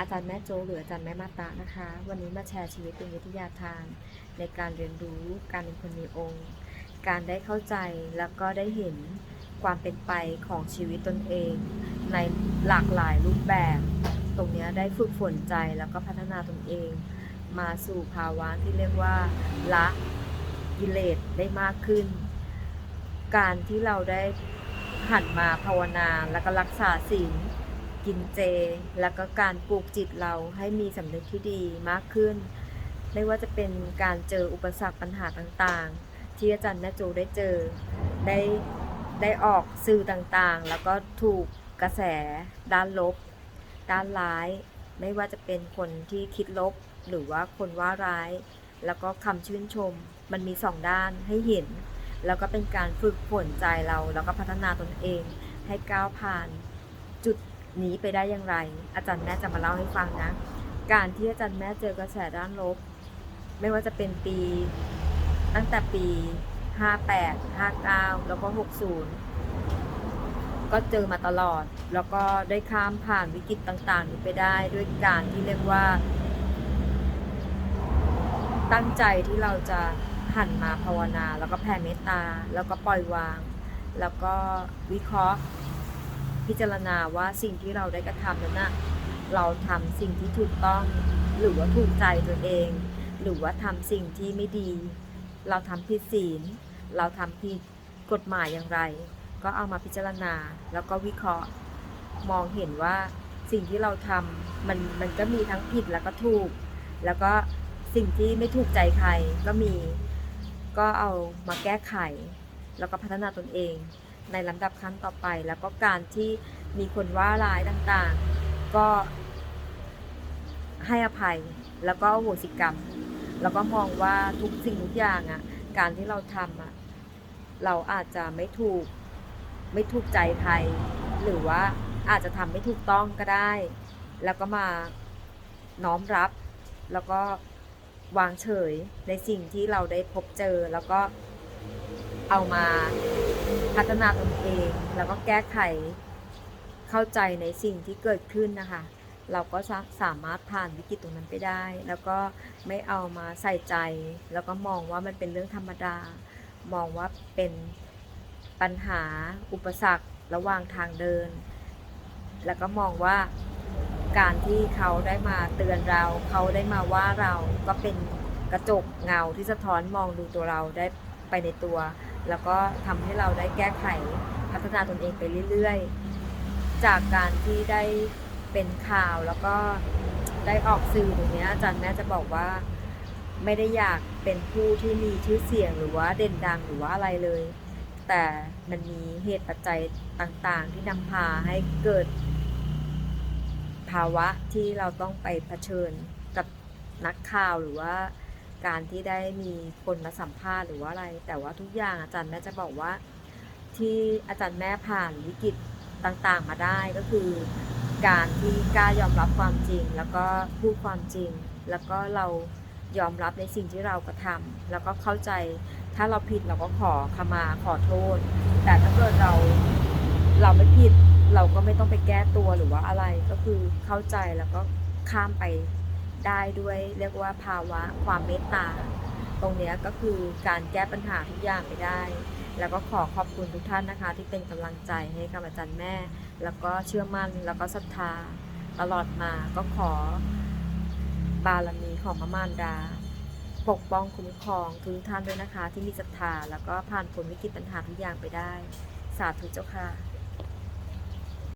อาจารย์แม่โจหรืออาจารย์แม่มาตานะคะ วันนี้มาแชร์ชีวิตเป็นวิทยาทาน ในการเรียนรู้การเป็นคนมีองค์ การได้เข้าใจแล้วก็ได้เห็นความเป็นไปของชีวิตตนเอง ในหลากหลายรูปแบบ ตรงนี้ได้ฝึกฝนใจแล้วก็พัฒนาตนเอง มาสู่ภาวะที่เรียกว่าละกิเลสได้มากขึ้น การที่เราได้หันมาภาวนาแล้วก็รักษาศีล กินเจ แล้วก็การปลูกจิตเราให้มีสำนึกที่ดีมากขึ้น ไม่ว่าจะเป็นการเจออุปสรรคปัญหาต่างๆ ที่อาจารย์แม่จูได้เจอได้ได้ออกสื่อต่างๆ แล้วก็ถูกกระแสด้านลบ ด้านร้าย ไม่ว่าจะเป็นคนที่คิดลบ หรือว่าคนว่าร้าย แล้วก็คำชื่นชม มันมีสองด้านให้เห็น แล้วก็เป็นการฝึกฝนใจเรา แล้วก็พัฒนาตนเองให้ก้าวผ่านจุด นี้ไปได้อย่างไร อาจารย์แม่จะมาเล่าให้ฟังนะ การที่อาจารย์แม่เจอกระแสด้านลบ ไม่ว่าจะเป็นปี ตั้งแต่ปี 58 59 แล้วก็ 60 ก็เจอมาตลอด แล้วก็ได้ข้ามผ่านวิกฤตต่างๆ นี้ไปได้ด้วยการที่เรียกว่า ตั้งใจที่เราจะหันมาภาวนา แล้วก็แผ่เมตตา แล้วก็ปล่อยวาง แล้วก็วิเคราะห์ พิจารณาว่าสิ่งที่เราได้กระทำนั้นนะเราทำสิ่งที่ถูกต้อง หรือว่าถูกใจตัวเอง หรือว่าทำสิ่งที่ไม่ดี เราทำผิดศีล เราทำผิดกฎหมายอย่างไร ก็เอามาพิจารณาแล้วก็วิเคราะห์ มองเห็นว่าสิ่งที่เราทำมันมันก็มีทั้งผิดแล้วก็ถูก แล้วก็สิ่งที่ไม่ถูกใจใครก็มี ก็เอามาแก้ไข แล้วก็พัฒนาตนเอง ในลำดับขั้นต่อไป แล้วก็การที่มีคนว่าร้ายต่างๆ ก็ให้อภัยแล้วก็โหสิกรรม แล้วก็มองว่าทุกสิ่งทุกอย่างอะ่ะการที่เราทำอะเราอาจจะไม่ถูกไม่ถูกใจใครหรือว่าอาจจะทำไม่ถูกต้องก็ได้ แล้วก็มาน้อมรับ แล้วก็วางเฉยในสิ่งที่เราได้พบเจอแล้วก็เอามา พัฒนาตนเอง แล้วก็แก้ไขเข้าใจในสิ่งที่เกิดขึ้นนะคะ เราก็สามารถผ่านวิกฤตตรงนั้นไปได้ แล้วก็ไม่เอามาใส่ใจ แล้วก็มองว่ามันเป็นเรื่องธรรมดา มองว่าเป็นปัญหาอุปสรรคระหว่างทางเดิน แล้วก็มองว่าการที่เขาได้มาเตือนเรา เขาได้มาว่าเราก็เป็นกระจกเงาที่สะท้อนมองดูตัวเราได้ไปในตัว แล้วก็ทำให้เราได้แก้ไขพัฒนาตนเองไปเรื่อยๆ จากการที่ได้เป็นข่าวแล้วก็ได้ออกสื่อตรงนี้อาจารย์แม่จะบอกว่าไม่ได้อยากเป็นผู้ที่มีชื่อเสียงหรือว่าเด่นดังหรือว่าอะไรเลย แต่มันมีเหตุปัจจัยต่างๆ ที่นำพาให้เกิด ภาวะที่เราต้องไปเผชิญกับนักข่าวหรือว่า การที่ได้มีคนมาสัมภาษณ์หรือว่าอะไร แต่ว่าทุกอย่างอาจารย์แม่จะบอกว่า ที่อาจารย์แม่ผ่านวิกฤตต่างๆมาได้ก็คือ การที่กล้ายอมรับความจริง แล้วก็พูดความจริง แล้วก็เรายอมรับในสิ่งที่เรากระทำแล้วก็เข้าใจถ้าเราผิดเราก็ขอขมาขอโทษ แต่ถ้าเกิดเราเราไม่ผิดเราก็ไม่ต้องไปแก้ตัวหรือว่าอะไรก็คือเข้าใจแล้วก็ข้ามไป ได้ด้วยเรียกว่าภาวะความเมตตา ตรงนี้ก็คือการแก้ปัญหาทุกอย่างไปได้ แล้วก็ขอขอบคุณทุกท่านนะคะ ที่เป็นกำลังใจให้กับอาจารย์แม่ แล้วก็เชื่อมั่นแล้วก็ศรัทธาตลอดมาก็ขอบารมีของพระมารดา ปกป้องคุ้มครองทุกท่านด้วยนะคะ ที่มีศรัทธาแล้วก็ผ่านพ้นวิกฤตปัญหาทุกอย่างไปได้ สาธุเจ้าค่ะ